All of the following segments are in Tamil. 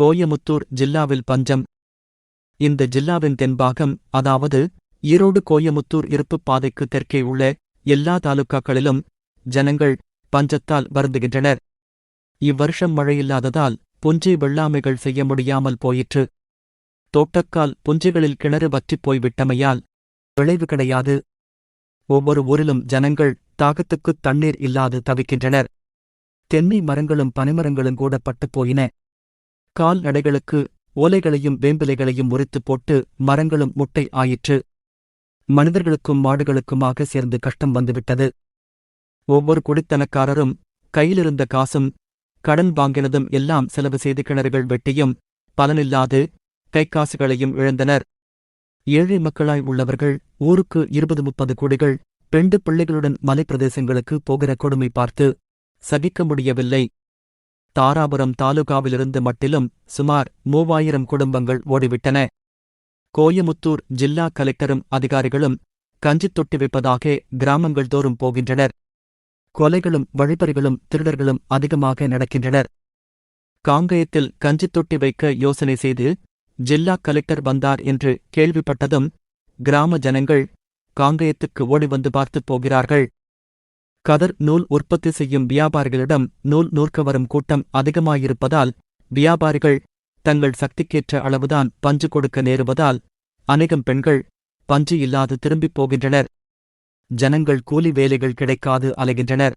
கோயமுத்தூர் ஜில்லாவில் பஞ்சம். இந்த ஜில்லாவின் தென்பாகம் அதாவது ஈரோடு கோயமுத்தூர் இருப்புப் பாதைக்கு தெற்கே உள்ள எல்லா தாலுக்காக்களிலும் ஜனங்கள் பஞ்சத்தால் வருந்துகின்றனர். இவ்வருஷம் மழையில்லாததால் புஞ்சை வெள்ளாமைகள் செய்ய முடியாமல் போயிற்று. தோட்டக்கால் புஞ்சைகளில் கிணறு வற்றிப் போய்விட்டமையால் விளைவு கிடையாது. ஒவ்வொரு ஊரிலும் ஜனங்கள் தாகத்துக்குத் தண்ணீர் இல்லாது தவிக்கின்றனர். தென்னை மரங்களும் பனைமரங்களும் கூட பட்டுப் போயின. கால்நடைகளுக்கு ஓலைகளையும் வேம்பிலைகளையும் முறித்துப் போட்டு மரங்களும் முட்டை ஆயிற்று. மனிதர்களுக்கும் மாடுகளுக்குமாக சேர்ந்து கஷ்டம் வந்துவிட்டது. ஒவ்வொரு குடித்தனக்காரரும் கையிலிருந்த காசும் கடன் வாங்கினதும் எல்லாம் செலவு செய்து கிணறுகள் வெட்டியும் பலனில்லாது கைக்காசுகளையும் இழந்தனர். ஏழை மக்களாய் உள்ளவர்கள் ஊருக்கு இருபது முப்பது கோடிகள் பெண்டு பிள்ளைகளுடன் மலைப்பிரதேசங்களுக்கு போகிற கொடுமை பார்த்து சகிக்க முடியவில்லை. தாராபுரம் தாலுகாவிலிருந்து மட்டிலும் சுமார் மூவாயிரம் குடும்பங்கள் ஓடிவிட்டன. கோயமுத்தூர் ஜில்லா கலெக்டரும் அதிகாரிகளும் கஞ்சித் தொட்டி வைப்பதாக கிராமங்கள் தோறும் போகின்றனர். கொலைகளும் வழிபறிகளும் திருடர்களும் அதிகமாக நடக்கின்றனர். காங்கயத்தில் கஞ்சித் தொட்டி வைக்க யோசனை செய்து ஜில்லா கலெக்டர் வந்தார் என்று கேள்விப்பட்டதும் கிராம ஜனங்கள் காங்கயத்துக்கு ஓடி வந்து பார்த்துப் போகிறார்கள். கதர் நூல் உற்பத்தி செய்யும் வியாபாரிகளிடம் நூல் நூற்க வரும் கூட்டம் அதிகமாயிருப்பதால் வியாபாரிகள் தங்கள் சக்திக்கேற்ற அளவுதான் பஞ்சு கொடுக்க நேருவதால் அநேகம் பெண்கள் பஞ்சு இல்லாது திரும்பிப் போகின்றனர். ஜனங்கள் கூலி வேலைகள் கிடைக்காது அலைகின்றனர்.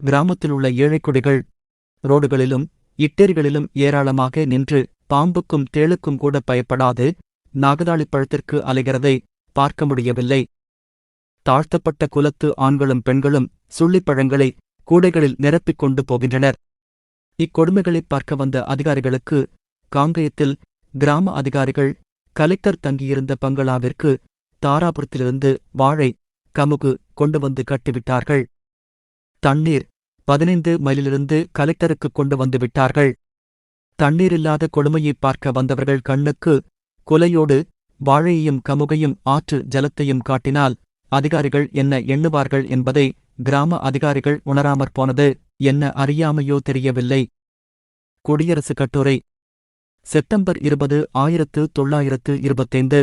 கிராமத்திலுள்ள ஏழைக்குடிகள் ரோடுகளிலும் இட்டேரிகளிலும் ஏராளமாக நின்று பாம்புக்கும் தேளுக்கும் கூட பயப்படாது நாகதாளி பழத்திற்கு அலைகிறதை பார்க்க முடியவில்லை. தாழ்த்தப்பட்ட குலத்து ஆண்களும் பெண்களும் சுள்ளிப்பழங்களை கூடைகளில் நிரப்பிக் கொண்டு போகின்றனர். இக்கொடுமைகளைப் பார்க்க வந்த அதிகாரிகளுக்கு காங்கயத்தில் கிராம அதிகாரிகள் கலெக்டர் தங்கியிருந்த பங்களாவிற்கு தாராபுரத்திலிருந்து வாழை கமுகு கொண்டு வந்து கட்டிவிட்டார்கள். தண்ணீர் பதினைந்து மைலிலிருந்து கலெக்டருக்கு கொண்டு வந்து விட்டார்கள். தண்ணீரில்லாத கொடுமையைப் பார்க்க வந்தவர்கள் கண்ணுக்கு குலையோடு வாழையையும் கமுகையும் ஆற்று ஜலத்தையும் காட்டினால் அதிகாரிகள் என்ன எண்ணுவார்கள் என்பதை கிராம அதிகாரிகள் உணராமற் போனது என்ன அறியாமையோ தெரியவில்லை. குடியரசுக் கட்டுரை. செப்டம்பர் இருபது ஆயிரத்து தொள்ளாயிரத்து இருபத்தைந்து.